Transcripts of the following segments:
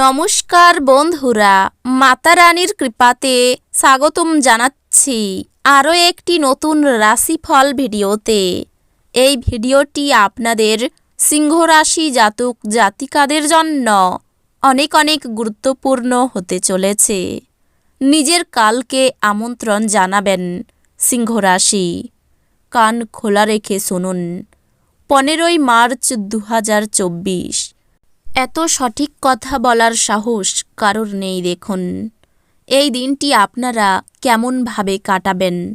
নমস্কার বন্ধুরা মাতা রানীর কৃপাতে স্বাগতম জানাচ্ছি আরও একটি নতুন রাশিফল ভিডিওতে। এই ভিডিওটি আপনাদের সিংহ রাশি জাতক জাতিকাদের জন্য অনেক অনেক গুরুত্বপূর্ণ হতে চলেছে। নিজের কালকে আমন্ত্রণ জানাবেন সিংহ রাশি কান খোলা রেখে শুনুন, পনেরোই মার্চ দু হাজার চব্বিশ। এত সঠিক কথা বলার সাহস কারোর নেই দেখুন। এই দিনটি আপনারা কেমনভাবে কাটাবেন?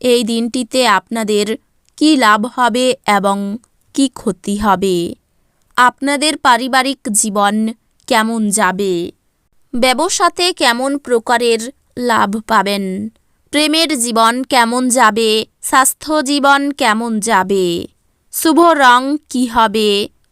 এই দিনটিতে আপনাদের কি লাভ হবে এবং কি ক্ষতি হবে? আপনাদের পারিবারিক জীবন কেমন যাবে? ব্যবসাতে কেমন প্রকারের লাভ পাবেন? প্রেমের জীবন কেমন যাবে? স্বাস্থ্য জীবন কেমন যাবে? শুভ রং কি হবে?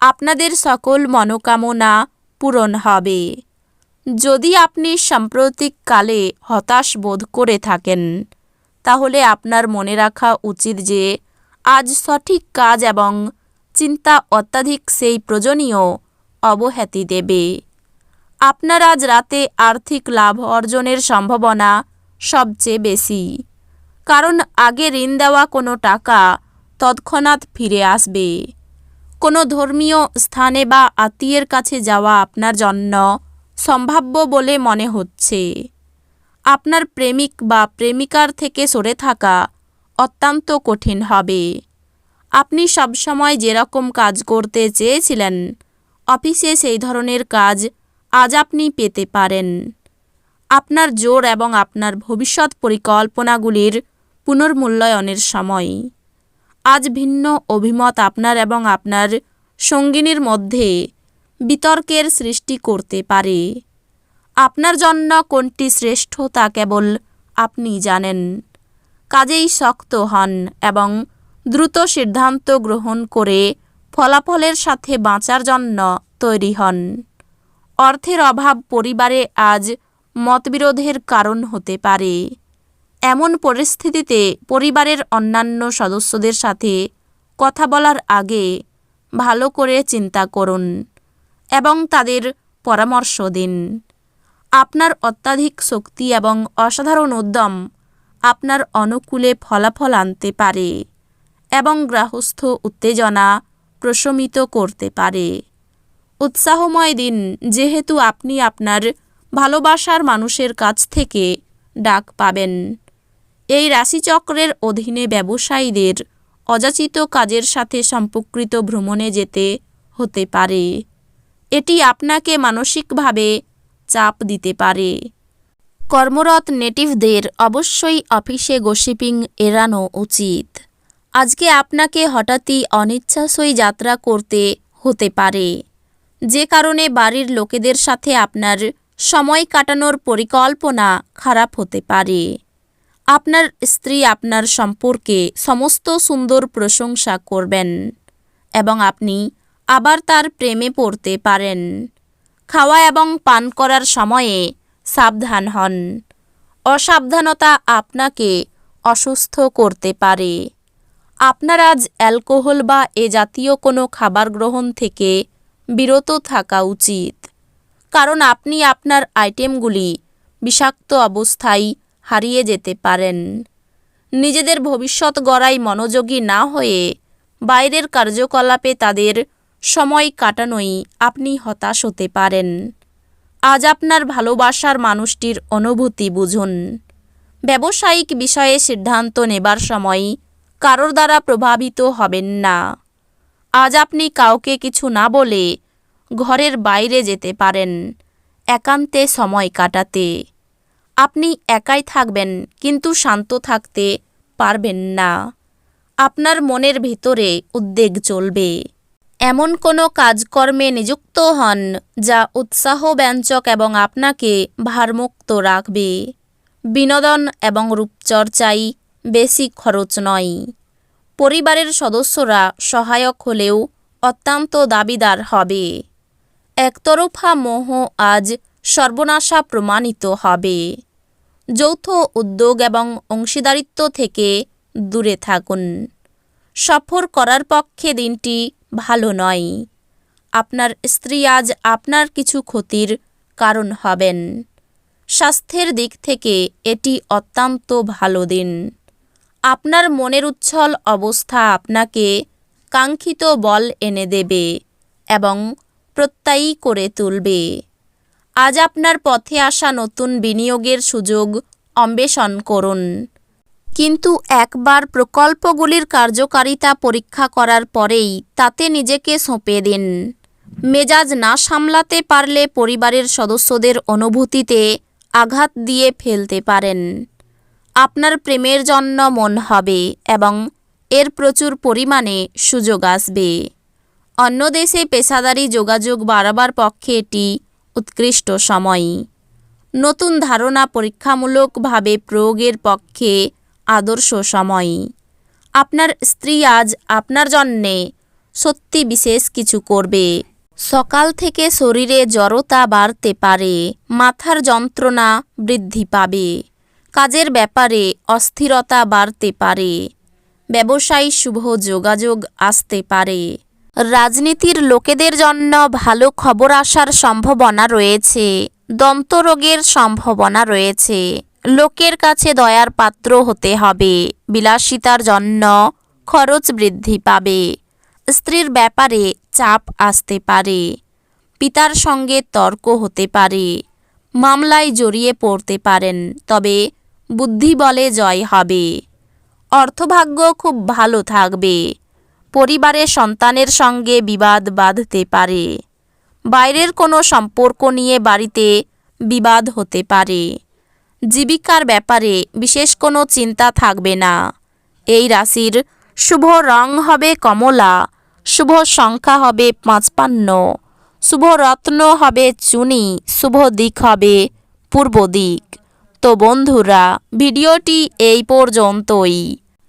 আপনাদের সকল মনোকামনা পূরণ হবে। যদি আপনি সাম্প্রতিককালে হতাশ বোধ করে থাকেন, তাহলে আপনার মনে রাখা উচিত যে, আজ সঠিক কাজ এবং চিন্তা অত্যাধিক সেই প্রয়োজনীয় অবহেতি দেবে। আপনার আজ রাতে আর্থিক লাভ অর্জনের সম্ভাবনা সবচেয়ে বেশি, কারণ আগে ঋণ দেওয়া কোনো টাকা তৎক্ষণাৎ ফিরে আসবে। কোনো ধর্মীয় স্থানে বা আত্মীয়ের কাছে যাওয়া আপনার জন্য সম্ভাব্য বলে মনে হচ্ছে। আপনার প্রেমিক বা প্রেমিকার থেকে সরে থাকা অত্যন্ত কঠিন হবে। আপনি সবসময় যেরকম কাজ করতে চেয়েছিলেন, অফিসে সেই ধরনের কাজ আজ আপনি পেতে পারেন। আপনার জোর এবং আপনার ভবিষ্যৎ পরিকল্পনাগুলির পুনর্মূল্যায়নের সময়। আজ ভিন্ন অভিমত আপনার এবং আপনার সঙ্গিনীর মধ্যে বিতর্কের সৃষ্টি করতে পারে। আপনার জন্য কোনটি শ্রেষ্ঠ তা কেবল আপনি জানেন। কাজেই শক্ত হন এবং দ্রুত সিদ্ধান্ত গ্রহণ করে ফলাফলের সাথে বাঁচার জন্য তৈরি হন। অর্থের অভাব পরিবারে আজ মতবিরোধের কারণ হতে পারে। এমন পরিস্থিতিতে পরিবারের অন্যান্য সদস্যদের সাথে কথা বলার আগে ভালো করে চিন্তা করুন এবং তাদের পরামর্শ দিন। আপনার অত্যাধিক শক্তি এবং অসাধারণ উদ্যম আপনার অনুকূলে ফলাফল আনতে পারে এবং গ্রাহস্থ উত্তেজনা প্রশমিত করতে পারে। উৎসাহময় দিন যেহেতু আপনি আপনার ভালোবাসার মানুষের কাছ থেকে ডাক পাবেন। এই রাশিচক্রের অধীনে ব্যবসায়ীদের অযাচিত কাজের সাথে সম্পর্কিত ভ্রমণে যেতে হতে পারে। এটি আপনাকে মানসিকভাবে চাপ দিতে পারে। কর্মরত নেটিভদের অবশ্যই অফিসে গসিপিং এড়ানো উচিত। আজকে আপনাকে হঠাৎই অনিচ্ছাসই যাত্রা করতে হতে পারে। যে কারণে বাড়ির লোকেদের সাথে আপনার সময় কাটানোর পরিকল্পনা খারাপ হতে পারে। আপনার স্ত্রী আপনার সম্পর্কে সমস্ত সুন্দর প্রশংসা করবেন এবং আপনি আবার তার প্রেমে পড়তে পারেন। খাওয়া এবং পান করার সময়ে সাবধান হন। অসাবধানতা আপনাকে অসুস্থ করতে পারে। আপনার আজ অ্যালকোহল বা এ জাতীয় কোনো খাবার গ্রহণ থেকে বিরত থাকা উচিত। কারণ আপনি আপনার আইটেমগুলি বিষাক্ত অবস্থায় হারিয়ে যেতে পারেন। নিজেদের ভবিষ্যৎ গড়াই মনোযোগী না হয়ে বাইরের কার্যকলাপে তাদের সময় কাটানোই আপনি হতাশ হতে পারেন। আজ আপনার ভালোবাসার মানুষটির অনুভূতি বুঝুন। ব্যবসায়িক বিষয়ে সিদ্ধান্ত নেবার সময় কারোর দ্বারা প্রভাবিত হবেন না। আজ আপনি কাউকে কিছু না বলে ঘরের বাইরে যেতে পারেন, একান্তে সময় কাটাতে। আপনি একাই থাকবেন, কিন্তু শান্ত থাকতে পারবেন না। আপনার মনের ভিতরে উদ্বেগ চলবে। এমন কোনো কাজকর্মে নিযুক্ত হন, যা উৎসাহব্যঞ্জক এবং আপনাকে ভারমুক্ত রাখবে। বিনোদন এবং রূপচর্চাই বেশি খরচ নয়। পরিবারের সদস্যরা সহায়ক হলেও অত্যন্ত দাবিদার হবে। একতরফা মোহ আজ সর্বনাশা প্রমাণিত হবে। যৌথ উদ্যোগ এবং অংশীদারিত্ব থেকে দূরে থাকুন। সফর করার পক্ষে দিনটি ভালো নয়। আপনার স্ত্রী আজ আপনার কিছু ক্ষতির কারণ হবেন। স্বাস্থ্যের দিক থেকে এটি অত্যন্ত ভালো দিন। আপনার মনের উচ্ছল অবস্থা আপনাকে কাঙ্ক্ষিত বল এনে দেবে এবং প্রত্যয়ী করে তুলবে। আজ আপনার পথে আসা নতুন বিনিয়োগের সুযোগ অন্বেষণ করুন। কিন্তু একবার প্রকল্পগুলির কার্যকারিতা পরীক্ষা করার পরেই তাতে নিজেকে সঁপে দিন। মেজাজ না সামলাতে পারলে পরিবারের সদস্যদের অনুভূতিতে আঘাত দিয়ে ফেলতে পারেন। আপনার প্রেমের জন্য মন হবে এবং এর প্রচুর পরিমাণে সুযোগ আসবে। অন্য দেশে পেশাদারি যোগাযোগ বাড়াবার পক্ষে এটি উৎকৃষ্ট সময় নতুন ধারণা পরীক্ষামূলকভাবে প্রয়োগের পক্ষে আদর্শ সময় আপনার স্ত্রী আজ আপনার জন্যে সত্যি বিশেষ কিছু করবে। সকাল থেকে শরীরে জড়তা বাড়তে পারে, মাথার যন্ত্রণা বৃদ্ধি পাবে, কাজের ব্যাপারে অস্থিরতা বাড়তে পারে, ব্যবসায়ী শুভ যোগাযোগ আসতে পারে। রাজনীতির লোকেদের জন্য ভালো খবর আসার সম্ভাবনা রয়েছে দন্তরোগের সম্ভাবনা রয়েছে। লোকের কাছে দয়ার পাত্র হতে হবে, বিলাসিতার জন্য খরচ বৃদ্ধি পাবে। স্ত্রীর ব্যাপারে চাপ আসতে পারে, পিতার সঙ্গে তর্ক হতে পারে, মামলায় জড়িয়ে পড়তে পারেন, তবে বুদ্ধি বলে জয় হবে। অর্থভাগ্য খুব ভালো থাকবে। পরিবারের সন্তানের সঙ্গে বিবাদ বাঁধতে পারে। বাইরের কোনো সম্পর্ক নিয়ে বাড়িতে বিবাদ হতে পারে। জীবিকার ব্যাপারে বিশেষ কোনো চিন্তা থাকবে না। এই রাশির শুভ রং হবে কমলা, শুভ সংখ্যা হবে পাঁচপান্ন, শুভ রত্ন হবে চুনি, শুভ দিক হবে পূর্ব দিক। তো বন্ধুরা, ভিডিওটি এই পর্যন্তই।